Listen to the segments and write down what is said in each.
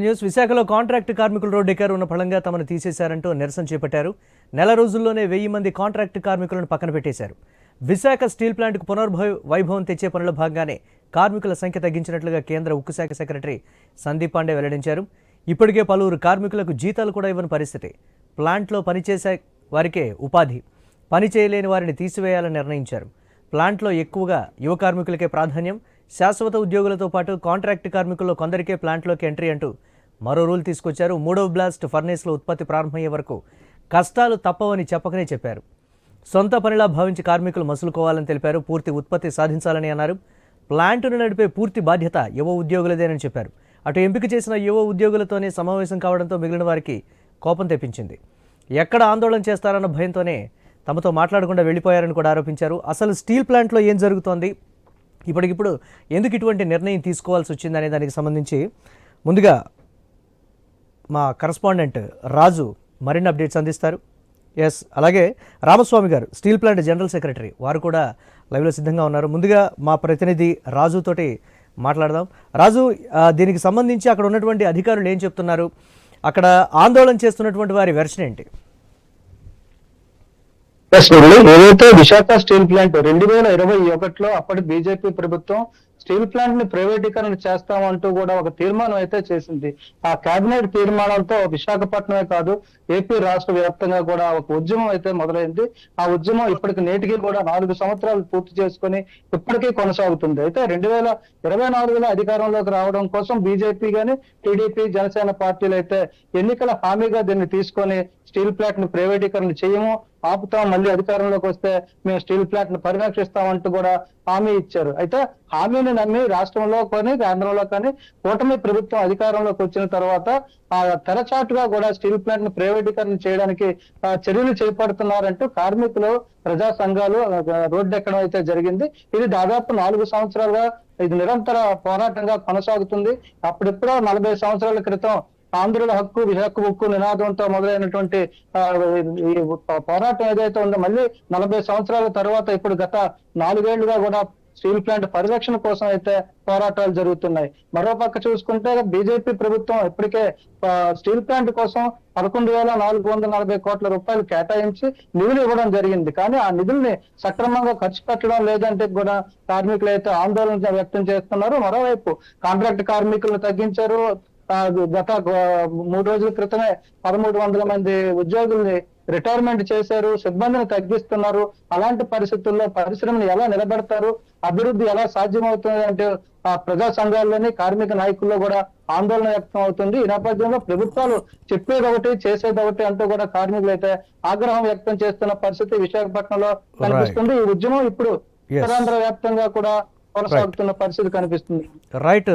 News. విశాఖలో contract కార్మికులు రోడ్డెక్కారు ఉన్న ఫలంగా తమను తీసేశారంటూ నిరసన చేపట్టారు. నెల రోజుల్లోనే వెయ్యి మంది కాంట్రాక్ట్ కార్మికులను పక్కన పెట్టేశారు. విశాఖ స్టీల్ ప్లాంట్కు పునర్భవ వైభవం తెచ్చే పనుల భాగంగానే కార్మికుల సంఖ్య తగ్గించినట్లుగా కేంద్ర ఉక్కు శాఖ సెక్రటరీ సందీప్ పాండే వెల్లడించారు. ఇప్పటికే పలువురు కార్మికులకు జీతాలు కూడా ఇవ్వని పరిస్థితి. ప్లాంట్లో పనిచేసే వారికే ఉపాధి పని చేయలేని వారిని తీసివేయాలని నిర్ణయించారు. ప్లాంట్లో ఎక్కువగా యువ కార్మికులకే ప్రాధాన్యం శాశ్వత ఉద్యోగులతో పాటు కాంట్రాక్ట్ కార్మికుల్లో కొందరికే ప్లాంట్లోకి ఎంట్రీ అంటూ మరో రూల్ తీసుకొచ్చారు. మూడవ బ్లాస్ట్ ఫర్నేస్లో ఉత్పత్తి ప్రారంభమయ్యే వరకు కష్టాలు తప్పవని చెప్పకనే చెప్పారు. సొంత పనిలా భావించి కార్మికులు మసులుకోవాలని తెలిపారు. పూర్తి ఉత్పత్తి సాధించాలని అన్నారు. ప్లాంటును నడిపే పూర్తి బాధ్యత యువ ఉద్యోగులదేనని చెప్పారు. అటు ఎంపిక చేసిన యువ ఉద్యోగులతోనే సమావేశం కావడంతో మిగిలిన వారికి కోపం తెప్పించింది. ఎక్కడ ఆందోళన చేస్తారన్న భయంతోనే తమతో మాట్లాడకుండా వెళ్ళిపోయారని కూడా ఆరోపించారు. అసలు స్టీల్ ప్లాంట్లో ఏం జరుగుతోంది? ఇప్పటికిప్పుడు ఎందుకు ఇటువంటి నిర్ణయం తీసుకోవాల్సి వచ్చిందనే దానికి సంబంధించి ముందుగా మా కరస్పాండెంట్ రాజు మరిన్ని అప్డేట్స్ అందిస్తారు. ఎస్ అలాగే రామస్వామి గారు స్టీల్ ప్లాంట్ జనరల్ సెక్రటరీ వారు కూడా లైవ్లో సిద్ధంగా ఉన్నారు. ముందుగా మా ప్రతినిధి రాజుతోటి మాట్లాడదాం. రాజు దీనికి సంబంధించి అక్కడ ఉన్నటువంటి అధికారులు ఏం చెప్తున్నారు? అక్కడ ఆందోళన చేస్తున్నటువంటి వారి వెర్షన్ ఏంటి? ఎస్ ఏదైతే విశాఖ స్టీల్ ప్లాంట్ రెండు వేల ఇరవై ఒకటిలో అప్పటి బీజేపీ ప్రభుత్వం స్టీల్ ప్లాంట్ని ప్రైవేటీకరణ చేస్తామంటూ కూడా ఒక తీర్మానం అయితే చేసింది. ఆ కేబినెట్ తీర్మానంతో విశాఖపట్నమే కాదు ఏపీ రాష్ట్ర వ్యాప్తంగా కూడా ఒక ఉద్యమం అయితే మొదలైంది. ఆ ఉద్యమం ఇప్పటికి నేటికి కూడా నాలుగు సంవత్సరాలు పూర్తి చేసుకొని ఇప్పటికీ కొనసాగుతుంది. అయితే రెండు వేల ఇరవై నాలుగులో అధికారంలోకి రావడం కోసం బీజేపీ గాని టీడీపీ జనసేన పార్టీలు అయితే ఎన్నికల హామీగా దీన్ని తీసుకొని స్టీల్ ప్లాంట్ని ప్రైవేటీకరణ చేయము ఆపుతాం మళ్ళీ అధికారంలోకి వస్తే మేము స్టీల్ ప్లాంట్ను పరిరక్షిస్తామంటూ కూడా హామీ ఇచ్చారు. అయితే హామీని నమ్మి రాష్ట్రంలో కానీ కేంద్రంలో కానీ కూటమి ప్రభుత్వం అధికారంలోకి వచ్చిన తర్వాత ఆ తెరచాటుగా కూడా స్టీల్ ప్లాంట్ని ప్రైవేటీకరణ చేయడానికి ఆ, చర్యలు చేపడుతున్నారంటూ కార్మికులు ప్రజా సంఘాలు రోడ్డు ఎక్కడం అయితే జరిగింది. ఇది దాదాపు నాలుగు సంవత్సరాలుగా ఇది నిరంతర పోరాటంగా కొనసాగుతుంది. అప్పుడిప్పుడో నలభై సంవత్సరాల క్రితం ఆంధ్రుల హక్కు విహక్కు హక్కు నినాదంతో మొదలైనటువంటి ఈ పోరాటం ఏదైతే ఉందో మళ్ళీ నలభై సంవత్సరాల తర్వాత ఇప్పుడు గత నాలుగేళ్ళుగా కూడా స్టీల్ ప్లాంట్ పరిరక్షణ కోసం అయితే పోరాటాలు జరుగుతున్నాయి. మరో పక్క చూసుకుంటే బీజేపీ ప్రభుత్వం ఇప్పటికే స్టీల్ ప్లాంట్ కోసం పదకొండు వేల నాలుగు వందల నలభై కోట్ల రూపాయలు కేటాయించి నిధులు ఇవ్వడం జరిగింది. కానీ ఆ నిధుల్ని సక్రమంగా ఖర్చు పెట్టడం లేదంటే కూడా కార్మికులు అయితే ఆందోళన వ్యక్తం చేస్తున్నారు. మరోవైపు కాంట్రాక్ట్ కార్మికులను తగ్గించారు. గత మూడు రోజుల క్రితమే పదమూడు వందల మంది ఉద్యోగుల్ని రిటైర్మెంట్ చేశారు సిబ్బందిని తగ్గిస్తున్నారు. అలాంటి పరిస్థితుల్లో పరిశ్రమను ఎలా నిలబెడతారు అభివృద్ధి ఎలా సాధ్యమవుతుంది అంటే ఆ ప్రజా సంఘాల్లోని కార్మిక నాయకుల్లో కూడా ఆందోళన వ్యక్తం అవుతుంది. ఈ నేపథ్యంలో ప్రభుత్వాలు చెప్పేది ఒకటి చేసేది ఒకటి అంటూ కూడా కార్మికులు అయితే ఆగ్రహం వ్యక్తం చేస్తున్న పరిస్థితి విశాఖపట్నంలో కనిపిస్తుంది. ఈ ఉద్యమం ఇప్పుడు ఉత్తరాంధ్ర వ్యాప్తంగా కూడా కొనసాగుతున్న పరిస్థితి కనిపిస్తుంది. రైట్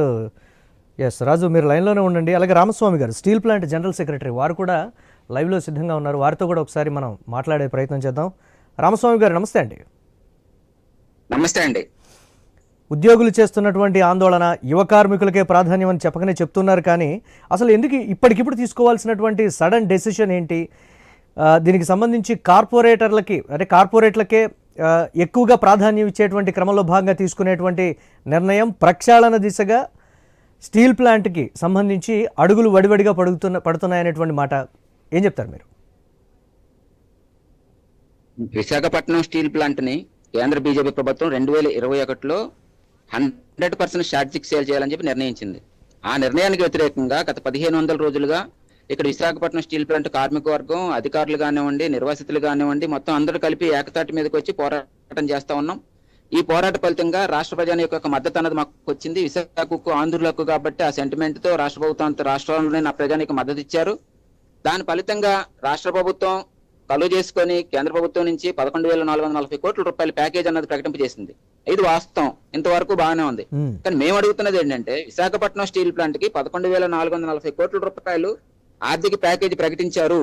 ఎస్ రాజు మీరు లైన్లోనే ఉండండి. అలాగే రామస్వామి గారు స్టీల్ ప్లాంట్ జనరల్ సెక్రటరీ వారు కూడా లైవ్లో సిద్ధంగా ఉన్నారు. వారితో కూడా ఒకసారి మనం మాట్లాడే ప్రయత్నం చేద్దాం. రామస్వామి గారు నమస్తే అండి. నమస్తే అండి. ఉద్యోగులు చేస్తున్నటువంటి ఆందోళన యువ కార్మికులకే ప్రాధాన్యం అని చెప్పకనే చెప్తున్నారు కానీ అసలు ఎందుకు ఇప్పటికిప్పుడు తీసుకోవాల్సినటువంటి సడన్ డెసిషన్ ఏంటి? దీనికి సంబంధించి కార్పొరేటర్లకి అంటే కార్పొరేట్లకే ఎక్కువగా ప్రాధాన్యం ఇచ్చేటువంటి క్రమంలో భాగంగా తీసుకునేటువంటి నిర్ణయం ప్రక్షాళన దిశగా స్టీల్ ప్లాంట్కి సంబంధించి అడుగులు వడివడిగా పడుగుతున్న పడుతున్నాయనేటువంటి మాట ఏం చెప్తారు మీరు? విశాఖపట్నం స్టీల్ ప్లాంట్ని కేంద్ర బీజేపీ ప్రభుత్వం రెండు వేల ఇరవై ఒకటిలో హండ్రెడ్ పర్సెంట్ షార్జిక్ సేల్ చేయాలని చెప్పి నిర్ణయించింది. ఆ నిర్ణయానికి వ్యతిరేకంగా గత పదిహేను వందల రోజులుగా ఇక్కడ విశాఖపట్నం స్టీల్ ప్లాంట్ కార్మిక వర్గం అధికారులు కానివ్వండి నిర్వాసితులు కానివ్వండి మొత్తం అందరూ కలిపి ఏకతాటి మీదకి వచ్చి పోరాటం చేస్తా ఉన్నాం. ఈ పోరాట ఫలితంగా రాష్ట్ర ప్రజల యొక్క మద్దతు అన్నది మాకు వచ్చింది విశాఖకు ఆంధ్రులకు కాబట్టి ఆ సెంటిమెంట్తో రాష్ట్ర ప్రభుత్వం రాష్ట్రంలోనే నా ప్రజానికి మద్దతు ఇచ్చారు. దాని ఫలితంగా రాష్ట్ర ప్రభుత్వం కలువ చేసుకొని కేంద్ర ప్రభుత్వం నుంచి పదకొండు వేల నాలుగు వందల నలభై కోట్ల రూపాయల ప్యాకేజ్ అన్నది ప్రకటింపజేసింది ఇది వాస్తవం. ఇంతవరకు బాగానే ఉంది. కానీ మేము అడుగుతున్నది ఏంటంటే విశాఖపట్నం స్టీల్ ప్లాంట్కి పదకొండు వేల నాలుగు వందల నలభై కోట్ల రూపాయలు ఆర్థిక ప్యాకేజీ ప్రకటించారు.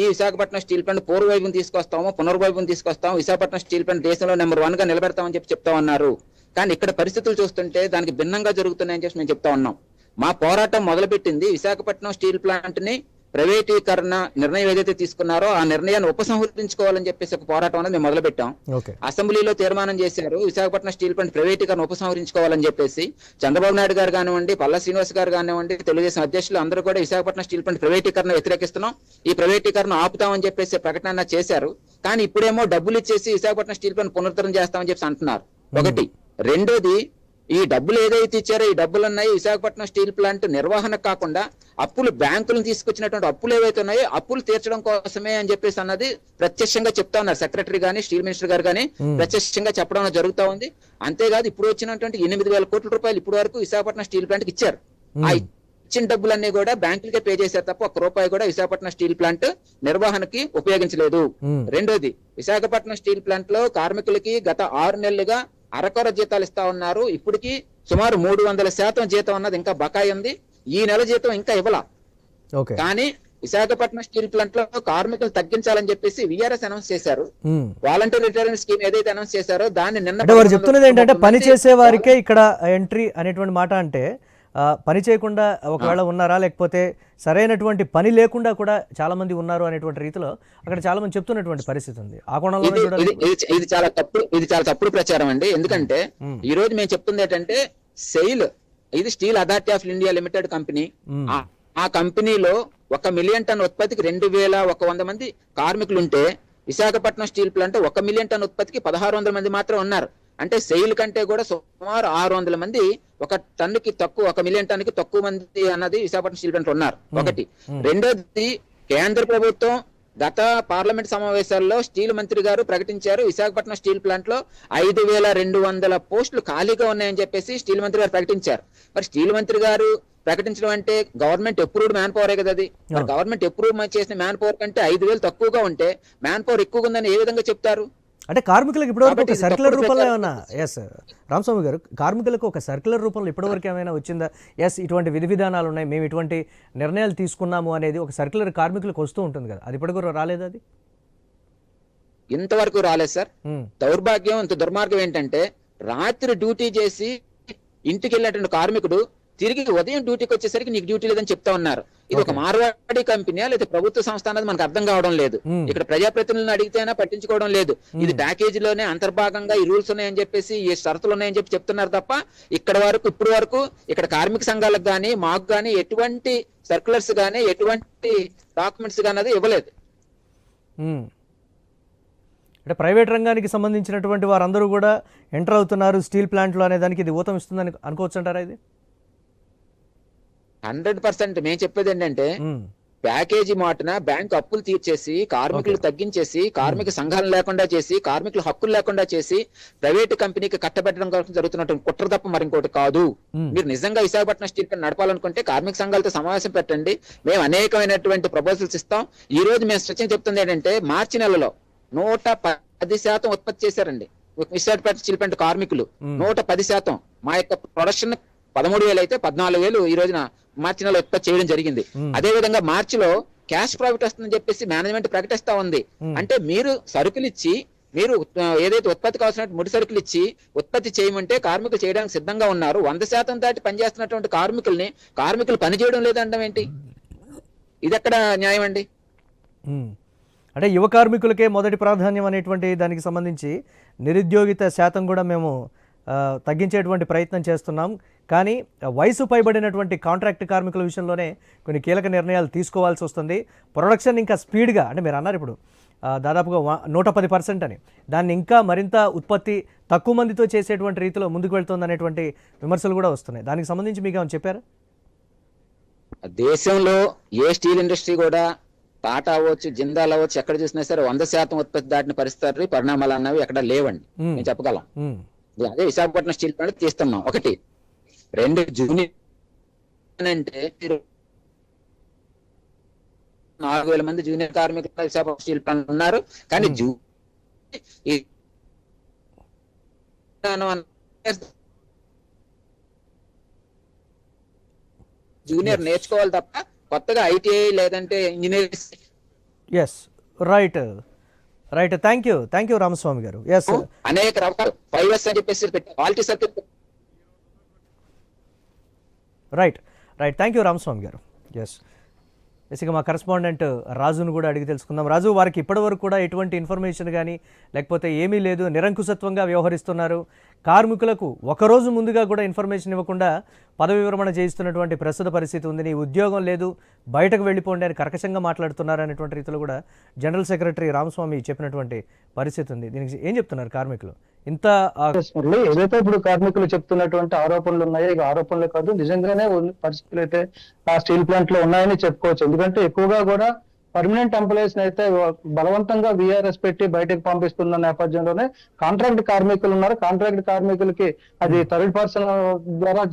ఈ విశాఖపట్నం స్టీల్ ప్లాంట్ పూర్వవైపును తీసుకొస్తాము పునర్వైపును తీసుకొస్తాము. విశాఖపట్నం స్టీల్ ప్లాంట్ దేశంలో నెంబర్ వన్గా నిలబెడతామని చెప్పి చెప్తా ఉన్నారు. కానీ ఇక్కడ పరిస్థితులు చూస్తుంటే దానికి భిన్నంగా జరుగుతున్నాయని చెప్పి మేము చెప్తా ఉన్నాం. మా పోరాటం మొదలుపెట్టింది విశాఖపట్నం స్టీల్ ప్లాంట్ని ప్రైవేటీకరణ నిర్ణయం ఏదైతే తీసుకున్నారో ఆ నిర్ణయాన్ని ఉపసంహరించుకోవాలని చెప్పేసి ఒక పోరాటం అనేది మేము మొదలు పెట్టాం ఓకే. అసెంబ్లీలో తీర్మానం చేశారు విశాఖపట్నం స్టీల్ ప్లాంట్ ప్రైవేటీకరణ ఉపసంహరించుకోవాలని చెప్పేసి చంద్రబాబు నాయుడు గారు కానివ్వండి పల్లా శ్రీనివాస్ గారు కానివ్వండి తెలుగుదేశం అధ్యక్షులు అందరూ కూడా విశాఖపట్నం స్టీల్ ప్లాంట్ ప్రైవేటీకరణ వ్యతిరేకిస్తున్నాం ఈ ప్రైవేటీకరణ ఆపుతామని చెప్పేసి ప్రకటన చేశారు. కానీ ఇప్పుడేమో డబ్బులు ఇచ్చేసి విశాఖపట్నం స్టీల్ ప్లాంట్ పునరుద్ధరణ చేస్తామని చెప్పి అంటున్నారు. ఒకటి. రెండోది ఈ డబ్బులు ఏదైతే ఇచ్చారో ఈ డబ్బులు ఉన్నాయి విశాఖపట్నం స్టీల్ ప్లాంట్ నిర్వహణ కాకుండా అప్పులు బ్యాంకులను తీసుకొచ్చినటువంటి అప్పులు ఏవైతే ఉన్నాయో అప్పులు తీర్చడం కోసమే అని చెప్పేసి అన్నది ప్రత్యక్షంగా చెప్తా ఉన్నారు. సెక్రటరీ గానీ స్టీల్ మినిస్టర్ గారు గానీ ప్రత్యక్షంగా చెప్పడం జరుగుతా ఉంది. అంతేకాదు ఇప్పుడు వచ్చినటువంటి ఎనిమిది వేల కోట్ల రూపాయలు ఇప్పటి వరకు విశాఖపట్నం స్టీల్ ప్లాంట్కి ఇచ్చారు. ఆ ఇచ్చిన డబ్బులన్నీ కూడా బ్యాంకులకే పే చేశారు తప్ప ఒక్క రూపాయి కూడా విశాఖపట్నం స్టీల్ ప్లాంట్ నిర్వహణకి ఉపయోగించలేదు. రెండోది విశాఖపట్నం స్టీల్ ప్లాంట్లో కార్మికులకి గత ఆరు నెలలుగా అరకొర జీతాలు ఇస్తా ఉన్నారు. ఇప్పటికి సుమారు మూడు వందల శాతం జీతం అన్నది ఇంకా బకాయి ఉంది. ఈ నెల జీతం ఇంకా ఇవ్వాల. ఓకే. కానీ విశాఖపట్నం స్టీల్ ప్లాంట్లో కార్మికులు తగ్గించాలని చెప్పేసి విఆర్ఎస్ అనౌన్స్ చేశారు. వాలంటీర్ రిటైర్మెంట్ స్కీమ్ ఏదైతే అనౌన్స్ చేశారో దాన్ని నిన్న చెప్తున్నది ఏంటంటే పని చేసే వారికే ఇక్కడ ఎంట్రీ అనేటువంటి మాట అంటే పని చేయకుండా ఒకవేళ ఉన్నారా లేకపోతే సరైనటువంటి పని లేకుండా కూడా చాలా మంది ఉన్నారు అనేటువంటి రీతిలో అక్కడ చాలా మంది చెప్తున్నటువంటి పరిస్థితి ఉంది. ఆ కోణంలో ఇది చాలా తప్పుడు ఇది చాలా తప్పుడు ప్రచారం అండి. ఎందుకంటే. ఈ రోజు మేము చెప్తుంది ఏంటంటే సెయిల్ ఇది steel authority of India limited company. ఆ కంపెనీలో ఒక మిలియన్ టన్ ఉత్పత్తికి రెండు వేల ఒక వంద మంది కార్మికులు ఉంటే విశాఖపట్నం స్టీల్ ప్లాంట్ ఒక మిలియన్ టన్ ఉత్పత్తికి పదహారు వందల మంది మాత్రం ఉన్నారు. అంటే సెయిల్ కంటే కూడా సుమారు ఆరు వందల మంది ఒక టన్నుకి తక్కువ ఒక మిలియన్ టన్నుకి తక్కువ మంది అన్నది విశాఖపట్నం స్టీల్ ప్లాంట్ ఉన్నారు. ఒకటి. రెండోది కేంద్ర ప్రభుత్వం గత పార్లమెంట్ సమావేశాల్లో స్టీల్ మంత్రి గారు ప్రకటించారు. విశాఖపట్నం స్టీల్ ప్లాంట్లో ఐదు వేల రెండు వందల పోస్టులు ఖాళీగా ఉన్నాయని చెప్పేసి స్టీల్ మంత్రి గారు ప్రకటించారు. మరి స్టీల్ మంత్రి గారు ప్రకటించడం అంటే గవర్నమెంట్ అప్రూవ్డ్ మ్యాన్ పవరే కదా అది. మరి గవర్నమెంట్ అప్రూవ్ చేసిన మ్యాన్ పవర్ కంటే ఐదు వేలు తక్కువగా ఉంటే మ్యాన్ పవర్ ఎక్కువగా ఉందని ఏ విధంగా చెప్తారు? అంటే కార్మికులకు ఇప్పటివరకు ఒక సర్క్యులర్ రూపంలో ఏమన్నా? ఎస్ రామస్వామి గారు కార్మికులకు ఒక సర్క్యులర్ రూపంలో ఇప్పటివరకు ఏమైనా వచ్చిందా? ఎస్ ఇటువంటి విధి విధానాలు ఉన్నాయి. మేము ఇటువంటి నిర్ణయాలు తీసుకున్నాము అనేది ఒక సర్క్యులర్ కార్మికులకు వస్తూ ఉంటుంది కదా. అది ఇప్పటివరకు రాలేదు అది? ఇంతవరకు రాలేదు సార్ మ్మ్. దౌర్భాగ్యం ఇంత దుర్మార్గం ఏంటంటే రాత్రి డ్యూటీ చేసి ఇంటికి వెళ్ళినటువంటి కార్మికుడు తిరిగి ఉదయం డ్యూటీకి వచ్చేసరికి నీకు డ్యూటీ లేదని చెప్తా ఉన్నారు. ఇది ఒక మార్వాడి కంపెనీ లేదా ప్రభుత్వ సంస్థ అన్నది మనకు అర్థం కావడం లేదు. ఇక్కడ ప్రజాప్రతినిధులను అడిగితేనా పట్టించుకోవడం లేదు. ఇది ప్యాకేజీలోనే అంతర్భాగంగా ఈ రూల్స్ ఉన్నాయని చెప్పేసి ఈ షరతులు ఉన్నాయని చెప్పి చెప్తున్నారు తప్ప ఇక్కడ వరకు ఇప్పుడు వరకు ఇక్కడ కార్మిక సంఘాలకు గానీ మాకు గానీ ఎటువంటి సర్కులర్స్ గానీ ఎటువంటి డాక్యుమెంట్స్ గానీ అది ఇవ్వలేదు. అంటే ప్రైవేట్ రంగానికి సంబంధించినటువంటి వారందరూ కూడా ఎంటర్ అవుతున్నారు స్టీల్ ప్లాంట్లో అనే దానికి ఇది ఊతం ఇస్తుందని అనుకోవచ్చు అంటారా ఇది? హండ్రెడ్ పర్సెంట్ మేము చెప్పేది ఏంటంటే. ప్యాకేజీ మాటన బ్యాంక్ అప్పులు తీర్చేసి కార్మికులు తగ్గించేసి కార్మిక సంఘాలు లేకుండా చేసి కార్మికుల హక్కులు లేకుండా చేసి ప్రైవేట్ కంపెనీకి కట్టబెట్టడం కోసం జరుగుతున్నటువంటి కుట్ర తప్ప మరి ఇంకోటి కాదు. మీరు నిజంగా విశాఖపట్నం స్టీల్ ప్లాంట్ నడపాలనుకుంటే కార్మిక సంఘాలతో సమావేశం పెట్టండి. మేము అనేకమైనటువంటి ప్రపోజల్స్ ఇస్తాం. ఈ రోజు మేము స్ట్రెచింగ్ చెప్తుంది ఏంటంటే మార్చి నెలలో నూట పది శాతం ఉత్పత్తి చేశారండి. విశాఖపట్నం స్టీల్ ప్లాంట్ కార్మికులు. నూట పది శాతం. మా యొక్క ప్రొడక్షన్ పదమూడు వేలు అయితే పద్నాలుగు వేలు ఈ రోజున మార్చి నెలలో ఉత్పత్తి చేయడం జరిగింది. అదే విధంగా మార్చిలో క్యాష్ ప్రాఫిట్ వస్తుందని చెప్పేసి మేనేజ్మెంట్ ప్రకటిస్తా ఉంది. అంటే మీరు సరుకులు ఇచ్చి మీరు ఏదైతే ఉత్పత్తి కావాల్సిన ముడి సరుకులు ఇచ్చి ఉత్పత్తి చేయమంటే కార్మికులు చేయడానికి సిద్ధంగా ఉన్నారు వంద శాతం దాటి పనిచేస్తున్నటువంటి కార్మికుల్ని కార్మికులు పని చేయడం లేదండం ఏంటి ఇది ఎక్కడ న్యాయం అండి. అంటే యువ కార్మికులకే మొదటి ప్రాధాన్యం అనేటువంటి దానికి సంబంధించి నిరుద్యోగిత శాతం కూడా మేము తగ్గించేటువంటి ప్రయత్నం చేస్తున్నాం. కానీ వయసు పైబడినటువంటి కాంట్రాక్ట్ కార్మికుల విషయంలోనే కొన్ని కీలక నిర్ణయాలు తీసుకోవాల్సి వస్తుంది. ప్రొడక్షన్ ఇంకా స్పీడ్గా అంటే మీరు అన్నారు ఇప్పుడు దాదాపుగా నూట పది పర్సెంట్ అని. దాన్ని ఇంకా మరింత ఉత్పత్తి తక్కువ మందితో చేసేటువంటి రీతిలో ముందుకు వెళ్తుంది అనేటువంటి విమర్శలు కూడా వస్తున్నాయి. దానికి సంబంధించి మీకు ఏమైనా చెప్పారా? దేశంలో ఏ స్టీల్ ఇండస్ట్రీ కూడా టాటా అవ్వచ్చు జిందాల్ అవ్వచ్చు ఎక్కడ చూసినా సరే వంద శాతం ఉత్పత్తి దాటిన పరిస్థితి పరిణామాలు అన్నవి ఎక్కడ లేవండి. మ్మ్. నేను చెప్పగలం. అదే విశాఖపట్నం స్టీల్ ప్లాంట్ తీస్తున్నాం. ఒకటి. రెండు జూనియర్ అంటే నాలుగు వేల మంది జూనియర్ కార్మికులు విశాఖపట్నం స్టీల్ ప్లాంట్ ఉన్నారు. కానీ జూ జూనియర్ నేర్చుకోవాలి తప్ప కొత్తగా ఐటీఐ లేదంటే engineering yes right right thank you thank you Ramaswamy గారు. ఎస్ అనేక రకాల ఫైవ్ ఎస్ అని చెప్పేసి quality circle right right thank you Ramaswamy గారు. ఎస్ బేసిక్గా మా కరెస్పాండెంట్ రాజును కూడా అడిగి తెలుసుకుందాం. రాజు వారికి ఇప్పటివరకు కూడా ఎటువంటి ఇన్ఫర్మేషన్ కానీ లేకపోతే ఏమీ లేదు నిరంకుశత్వంగా వ్యవహరిస్తున్నారు. కార్మికులకు ఒకరోజు ముందుగా కూడా ఇన్ఫర్మేషన్ ఇవ్వకుండా పదవి విరమణ చేయిస్తున్నటువంటి ప్రస్తుత పరిస్థితి ఉంది. నీ ఉద్యోగం లేదు బయటకు వెళ్ళిపోండి అని కర్కశంగా మాట్లాడుతున్నారు అనేటువంటి రీతిలో కూడా జనరల్ సెక్రటరీ రామస్వామి చెప్పినటువంటి పరిస్థితి ఉంది. దీనికి ఏం చెప్తున్నారు కార్మికులు? ఇంత ఏదైతే ఇప్పుడు కార్మికులు చెప్తున్నటువంటి ఆరోపణలు ఉన్నాయో ఇక ఆరోపణలు కాదు. నిజంగానే పరిస్థితులు అయితే ఆ స్టీల్ ప్లాంట్లో ఉన్నాయని చెప్పుకోవచ్చు. ఎందుకంటే ఎక్కువగా కూడా పర్మనెంట్ ఎంప్లాయీస్ అయితే బలవంతంగా విఆర్ఎస్ పెట్టి బయటకు పంపిస్తున్న నేపథ్యంలోనే కాంట్రాక్ట్ కార్మికులు ఉన్నారు. కాంట్రాక్ట్ కార్మికులకి అది థర్డ్ పర్సన్ ద్వారా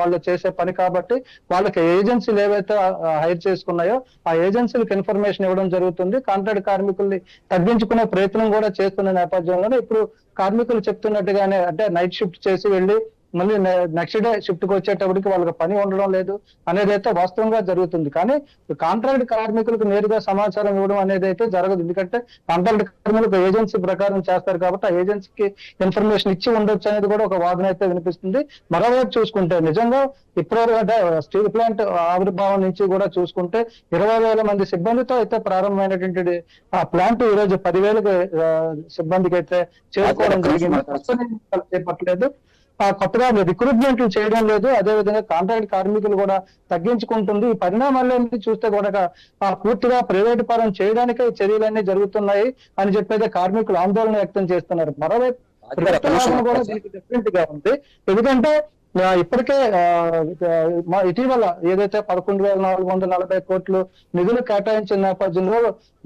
వాళ్ళు చేసే పని కాబట్టి వాళ్ళకి ఏజెన్సీలు ఏవైతే హైర్ చేసుకున్నాయో ఆ ఏజెన్సీలకు ఇన్ఫర్మేషన్ ఇవ్వడం జరుగుతుంది. కాంట్రాక్ట్ కార్మికుల్ని తగ్గించుకునే ప్రయత్నం కూడా చేస్తున్న నేపథ్యంలోనే ఇప్పుడు కార్మికులు చెప్తున్నట్టుగానే అంటే నైట్ షిఫ్ట్ చేసి వెళ్ళి మళ్ళీ నెక్స్ట్ డే షిఫ్ట్కి వచ్చేటప్పటికి వాళ్ళకి పని ఉండడం లేదు అనేది అయితే వాస్తవంగా జరుగుతుంది. కానీ కాంట్రాక్ట్ కార్మికులకు నేరుగా సమాచారం ఇవ్వడం అనేది అయితే జరగదు. ఎందుకంటే కాంట్రాక్ట్ కార్మికులకు ఏజెన్సీ ప్రకారం చేస్తారు కాబట్టి ఆ ఏజెన్సీకి ఇన్ఫర్మేషన్ ఇచ్చి ఉండొచ్చు అనేది కూడా ఒక వాదన అయితే వినిపిస్తుంది. మరోవైపు చూసుకుంటే నిజంగా అంటే స్టీల్ ప్లాంట్ ఆవిర్భావం నుంచి కూడా చూసుకుంటే ఇరవై వేల మంది సిబ్బందితో అయితే ప్రారంభమైనటువంటి ఆ ప్లాంట్ ఈ రోజు పదివేలకు సిబ్బందికి అయితే చేరుకోవడం జరిగింది. చేపట్టలేదు. కొత్తగా రిక్రూట్మెంట్లు చేయడం లేదు. అదే విధంగా కాంట్రాక్ట్ కార్మికులు కూడా తగ్గించుకుంటుంది. ఈ పరిణామాలన్నీ చూస్తే కూడా పూర్తిగా ప్రైవేట్ పరం చేయడానికే చర్యలన్నీ జరుగుతున్నాయి అని చెప్పేది కార్మికులు ఆందోళన వ్యక్తం చేస్తున్నారు. మరోవైపు కూడా డిఫరెంట్గా ఉంది. ఎందుకంటే ఇప్పటికే మా ఇటీవల ఏదైతే పదకొండు వేల నాలుగు వందల నలభై కోట్లు నిధులు కేటాయించిన నేపథ్యంలో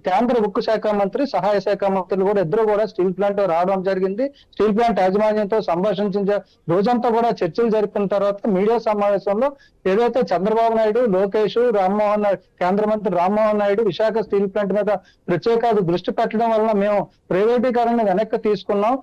కేంద్ర ఉక్కు శాఖ మంత్రి సహాయ శాఖ మంత్రులు కూడా ఇద్దరు కూడా స్టీల్ ప్లాంట్ రావడం జరిగింది. స్టీల్ ప్లాంట్ యాజమాన్యంతో సంభాషించిన రోజంతా కూడా చర్చలు జరిపిన తర్వాత మీడియా సమావేశంలో ఏదైతే చంద్రబాబు నాయుడు లోకేష్ రామ్మోహన్ కేంద్ర మంత్రి రామ్మోహన్ నాయుడు విశాఖ స్టీల్ ప్లాంట్ మీద ప్రత్యేక దృష్టి పెట్టడం వలన మేము ప్రైవేటీకరణ వెనక్కి తీసుకున్నాం.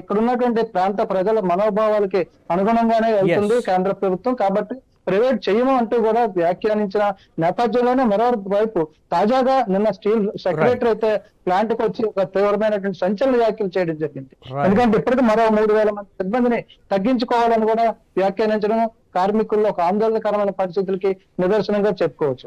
ఇక్కడ ఉన్నటువంటి ప్రాంత ప్రజల మనోభావాలకి అనుగుణంగానే వెళ్తుంది కేంద్ర ప్రభుత్వం. కాబట్టి ప్రైవేట్ చేయము అంటూ కూడా వ్యాఖ్యానించిన నేపథ్యంలోనే మరో వైపు తాజాగా నిన్న స్టీల్ సెక్రటరీ అయితే ప్లాంట్కు వచ్చి ఒక తీవ్రమైనటువంటి సంచలన వ్యాఖ్యలు చేయడం జరిగింది. ఎందుకంటే ఇప్పటికి మరో మూడు వేల మంది సిబ్బందిని తగ్గించుకోవాలని కూడా వ్యాఖ్యానించడం కార్మికుల్లో ఒక ఆందోళనకరమైన పరిస్థితులకి నిదర్శనంగా చెప్పుకోవచ్చు